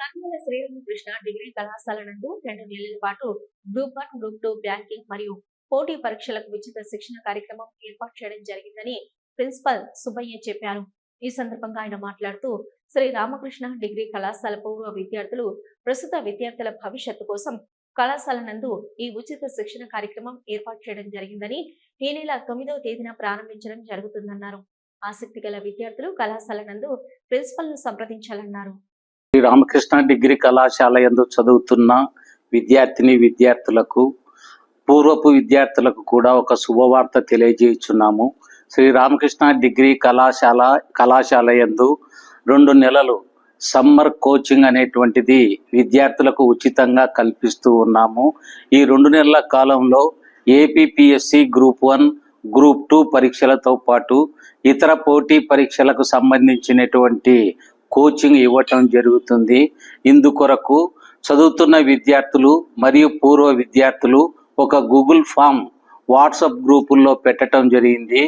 Nandyal Sri Ramakrishna degree కళాశాల నందు రెండు నెలల పాటు group one group two banking మరియు పోటీ పరీక్షలకు ఉచిత శిక్షణ కార్యక్రమం ఏర్పాటు చేయడం జరిగిందని ప్రిన్సిపల్ సుబ్బయ్య చెప్పారు. ఈ సందర్భంగా ఆయన మాట్లాడుతూ శ్రీ రామకృష్ణ డిగ్రీ కళాశాల పూర్వ విద్యార్థులు ప్రస్తుత విద్యార్థుల భవిష్యత్తు కోసం కళాశాల నందు ఈ ఉచిత శిక్షణ కార్యక్రమం ఏర్పాటు చేయడం జరిగిందని ఈ నెల తొమ్మిదవ తేదీన ప్రారంభించడం జరుగుతుందన్నారు. ఆసక్తి గల విద్యార్థులు కళాశాల నందు ప్రిన్సిపల్ను సంప్రదించాలన్నారు. శ్రీ రామకృష్ణ డిగ్రీ కళాశాల యందు చదువుతున్న విద్యార్థిని విద్యార్థులకు పూర్వపు విద్యార్థులకు కూడా ఒక శుభవార్త తెలియజేయుచున్నాము. శ్రీ రామకృష్ణ డిగ్రీ కళాశాల కళాశాల యందు రెండు నెలలు సమ్మర్ కోచింగ్ అనేటువంటిది విద్యార్థులకు ఉచితంగా కల్పిస్తూ ఉన్నాము. ఈ రెండు నెలల కాలంలో APPSC group one group two పరీక్షలతో పాటు ఇతర పోటీ పరీక్షలకు సంబంధించినటువంటి కోచింగ్ ఇవ్వటం జరుగుతుంది. ఇందుకొరకు చదువుతున్న విద్యార్థులు మరియు పూర్వ విద్యార్థులు ఒక గూగుల్ ఫామ్ వాట్సప్ గ్రూపుల్లో పెట్టడం జరిగింది.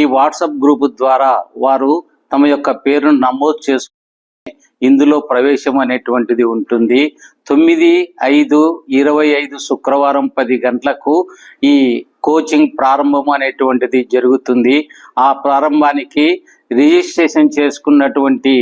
ఈ వాట్సప్ గ్రూపు ద్వారా వారు తమ యొక్క పేరును నమోదు చేసుకుని ఇందులో ప్రవేశం అనేటువంటిది ఉంటుంది. తొమ్మిది ఐదు ఇరవై ఐదు శుక్రవారం పది గంటలకు ఈ కోచింగ్ ప్రారంభం అనేటువంటిది జరుగుతుంది. ఆ ప్రారంభానికి రిజిస్ట్రేషన్ చేసుకున్నటువంటి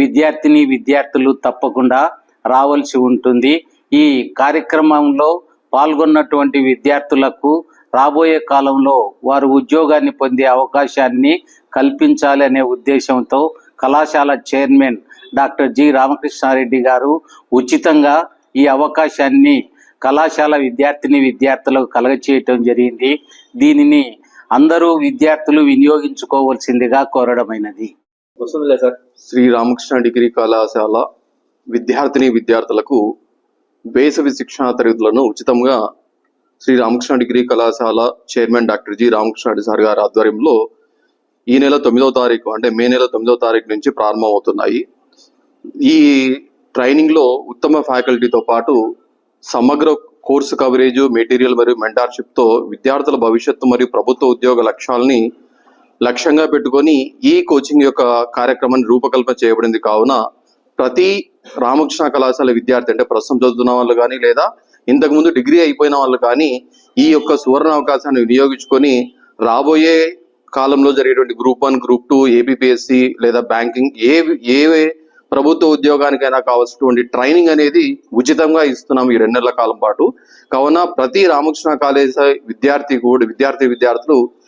విద్యార్థిని విద్యార్థులు తప్పకుండా రావాల్సి ఉంటుంది. ఈ కార్యక్రమంలో పాల్గొన్నటువంటి విద్యార్థులకు రాబోయే కాలంలో వారు ఉద్యోగాన్ని పొందే అవకాశాన్ని కల్పించాలి అనే ఉద్దేశంతో కళాశాల చైర్మన్ డాక్టర్ జి రామకృష్ణారెడ్డి గారు ఉచితంగా ఈ అవకాశాన్ని కళాశాల విద్యార్థిని విద్యార్థులకు కలగచేయటం జరిగింది. దీనిని అందరూ విద్యార్థులు వినియోగించుకోవాల్సిందిగా కోరడమైనది. వస్తుందిలే సార్. శ్రీ రామకృష్ణ డిగ్రీ కళాశాల విద్యార్థిని విద్యార్థులకు వేసవి శిక్షణ తరగతులను ఉచితంగా శ్రీ రామకృష్ణ డిగ్రీ కళాశాల chairman doctor G Ramakrishna sir గారి ఆధ్వర్యంలో ఈ నెల తొమ్మిదవ తారీఖు అంటే మే నెల తొమ్మిదవ తారీఖు నుంచి ప్రారంభం అవుతున్నాయి ఈ ట్రైనింగ్లో ఉత్తమ ఫ్యాకల్టీతో పాటు సమగ్ర కోర్సు కవరేజ్ మెటీరియల్ మరియు మెంటార్షిప్తో విద్యార్థుల భవిష్యత్తు మరియు ప్రభుత్వ ఉద్యోగ లక్ష్యాలని లక్ష్యంగా పెట్టుకొని ఈ కోచింగ్ యొక్క కార్యక్రమాన్ని రూపకల్పన చేయబడింది. కావున ప్రతి రామకృష్ణ కళాశాల విద్యార్థి అంటే ప్రస్తుతం చదువుతున్న వాళ్ళు కానీ లేదా ఇంతకుముందు డిగ్రీ అయిపోయిన వాళ్ళు కానీ ఈ యొక్క సువర్ణ అవకాశాన్ని వినియోగించుకొని రాబోయే కాలంలో జరిగేటువంటి group one group two APPSC లేదా బ్యాంకింగ్ ఏ ఏ ప్రభుత్వ ఉద్యోగానికైనా కావాల్సినటువంటి ట్రైనింగ్ అనేది ఉచితంగా ఇస్తున్నాం ఈ రెండు నెలల కాలం పాటు. కావున ప్రతి రామకృష్ణ కాలేజ్ విద్యార్థి కూడా విద్యార్థి విద్యార్థులు